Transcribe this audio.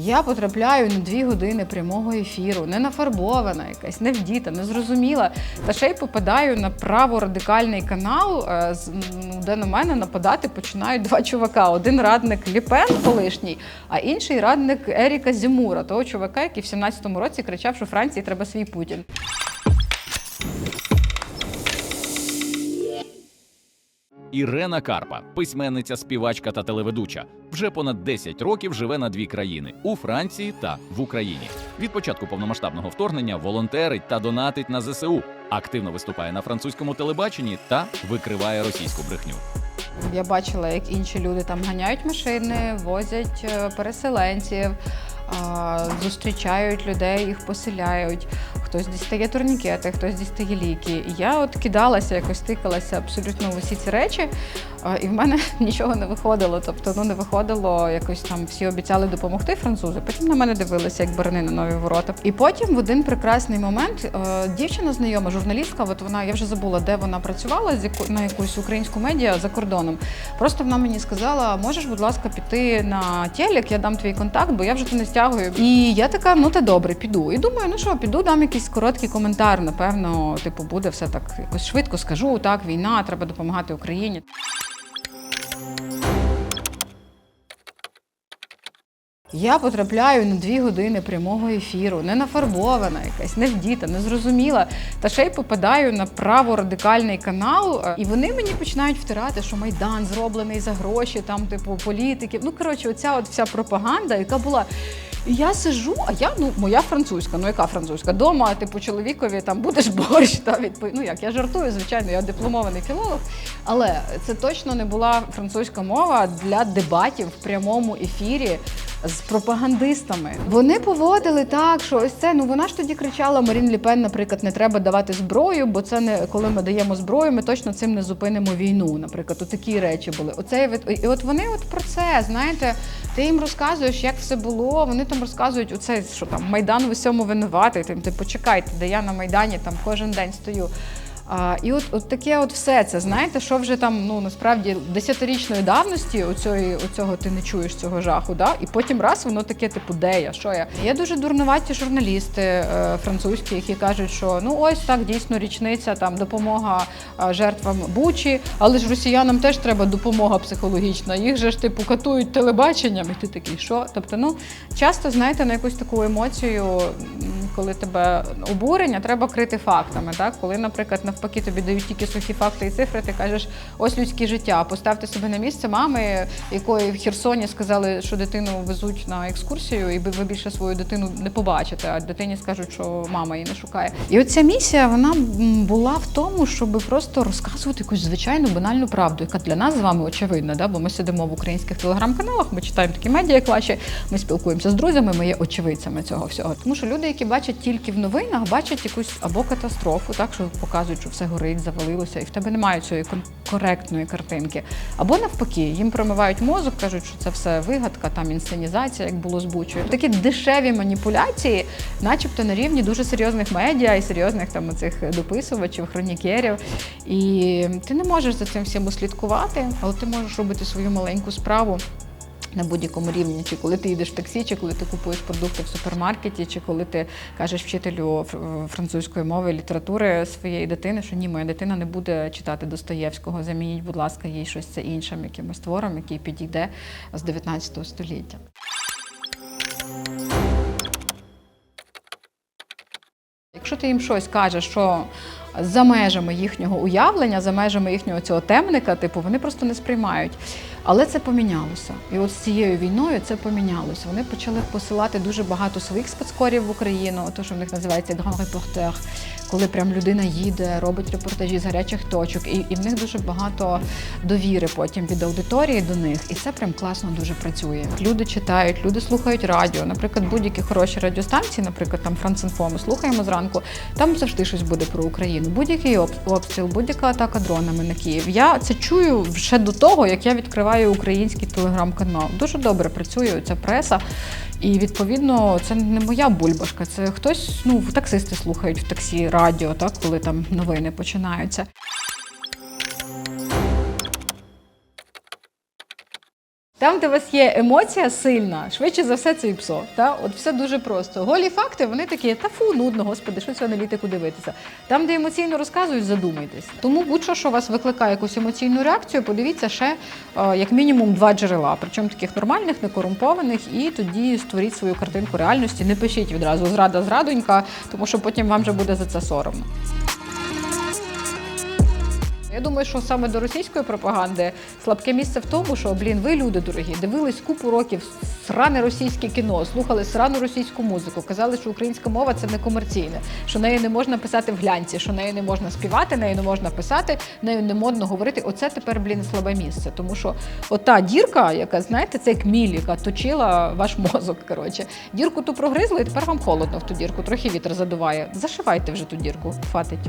Я потрапляю на дві години прямого ефіру, не нафарбована, якась, не вдіта, не зрозуміла. Та ще й попадаю на праворадикальний канал, е, ну, де на мене нападати починають два чувака: один радник Ліпен, колишній, а інший радник Еріка Зімура, того чувака, який в 17-му році кричав, що Франції треба свій Путін. Ірена Карпа, письменниця, співачка та телеведуча, вже понад 10 років живе на дві країни у Франції та в Україні. Від початку повномасштабного вторгнення волонтерить та донатить на ЗСУ. Активно виступає на французькому телебаченні та викриває російську брехню. Я бачила, як інші люди там ганяють машини, возять е, переселенців, зустрічають людей, їх поселяють. Хтось дістає турнікети, хтось дістає ліки. І я от кидалася, якось тикалася абсолютно в усі ці речі, і в мене нічого не виходило. Тобто, ну не виходило якось там всі обіцяли допомогти французи. Потім на мене дивилися, як барани на нові ворота. І потім в один прекрасний момент е, дівчина знайома, журналістка, от вона, я вже забула, де вона працювала з яко- на якусь українську медіа за кордоном. Просто вона мені сказала: можеш, будь ласка, піти на телек, я дам твій контакт, бо я вже то не стягую. І я така, ну та добре, піду. І думаю, ну що, піду, дам якийсь короткий коментар. Напевно, типу, буде все так якось швидко скажу. Так, війна, треба допомагати Україні. Я потрапляю на дві години прямого ефіру, не нафарбована, якась, не вдіта, не зрозуміла. Та ще й попадаю на праворадикальний канал, е, і вони мені починають втирати, що майдан зроблений за гроші, там, типу, політиків. Ну коротше, оця от вся пропаганда, яка була. Я сижу, а я ну моя французька. Ну яка французька? Дома, типу, чоловікові там будеш борщ та відпо... Ну як я жартую, звичайно, я дипломований філолог. Але це точно не була французька мова для дебатів в прямому ефірі з пропагандистами. Вони поводили так, що ось це. Ну вона ж тоді кричала Марін Ліпен, наприклад, не треба давати зброю, бо це не коли ми даємо зброю, ми точно цим не зупинимо війну. Наприклад, такі речі були. Оце і от вони от про це знаєте. Ти їм розказуєш, як все було. Вони там розказують оце, що там майдан в усьому винуватий. Тим ти почекайте, де я на майдані там кожен день стою. А, і от, от таке от все це, знаєте, що вже там ну насправді десятирічної давності оцьої, оцього ти не чуєш цього жаху, да? і потім раз воно таке, типу, де я, що я? Є дуже дурнуваті журналісти е, французькі, які кажуть, що ну ось так дійсно річниця, там допомога жертвам Бучі, але ж росіянам теж треба допомога психологічна. Їх же ж типу катують телебаченням, і ти такий, що? Тобто, ну часто знаєте, на якусь таку емоцію, коли тебе обурення, треба крити фактами. Так, коли, наприклад, навпаки, тобі дають тільки сухі факти і цифри, ти кажеш, ось людське життя. Поставте себе на місце мами, якої в Херсоні сказали, що дитину везуть на екскурсію, і ви більше свою дитину не побачите, а дитині скажуть, що мама її не шукає. І от ця місія вона була в тому, щоб просто розказувати якусь звичайну банальну правду, яка для нас з вами очевидна, да? бо ми сидимо в українських телеграм-каналах, ми читаємо такі медіа, як ваші, ми спілкуємося з друзями, ми є очевидцями цього всього. Тому що люди, які бачать тільки в новинах, бачать якусь або катастрофу, так що показують, що все горить, завалилося, і в тебе немає цієї коректної картинки. Або навпаки, їм промивають мозок, кажуть, що це все вигадка, там інсценізація, як було з Бучою. Такі дешеві маніпуляції, начебто на рівні дуже серйозних медіа і серйозних там оцих дописувачів, хронікерів. І ти не можеш за цим всім услідкувати, але ти можеш робити свою маленьку справу. На будь-якому рівні, чи коли ти йдеш в таксі, чи коли ти купуєш продукти в супермаркеті, чи коли ти кажеш вчителю французької мови, літератури своєї дитини, що ні, моя дитина не буде читати Достоєвського. Замініть, будь ласка, їй щось це іншим якимось твором, який підійде з 19 століття. Якщо ти їм щось кажеш, що за межами їхнього уявлення, за межами їхнього цього темника, типу, вони просто не сприймають. Але це помінялося. І от з цією війною це помінялося. Вони почали посилати дуже багато своїх спецкорів в Україну, то що в них називається grand коли прям людина їде, робить репортажі з гарячих точок, і, і в них дуже багато довіри потім від аудиторії до них. І це прям класно дуже працює. Люди читають, люди слухають радіо. Наприклад, будь-які хороші радіостанції, наприклад, там Францинфо, ми слухаємо зранку. Там завжди щось буде про Україну. Будь-який обстріл, будь-яка атака дронами на Київ. Я це чую ще до того, як я відкриваю український телеграм-канал. Дуже добре працює ця преса. І відповідно це не моя бульбашка. Це хтось, ну таксисти слухають в таксі радіо, так коли там новини починаються. Там, де у вас є емоція сильна, швидше за все це і псо. Та? От все дуже просто. Голі факти, вони такі, та фу, нудно, господи, що цю аналітику дивитися. Там, де емоційно розказують, задумайтесь. Тому будь-що, що вас викликає якусь емоційну реакцію, подивіться ще е, як мінімум два джерела, причому таких нормальних, некорумпованих, і тоді створіть свою картинку реальності. Не пишіть відразу зрада зрадонька, тому що потім вам вже буде за це соромно. Я думаю, що саме до російської пропаганди слабке місце в тому, що блін, ви люди дорогі, дивились купу років сране російське кіно, слухали срану російську музику, казали, що українська мова це не комерційне, що нею не можна писати в глянці, що нею не можна співати, нею не можна писати, нею не модно говорити. Оце тепер блін слабе місце. Тому що ота дірка, яка знаєте, це як міль, яка точила ваш мозок. Коротше, дірку ту прогризли, і тепер вам холодно в ту дірку. Трохи вітер задуває. Зашивайте вже ту дірку, хватить.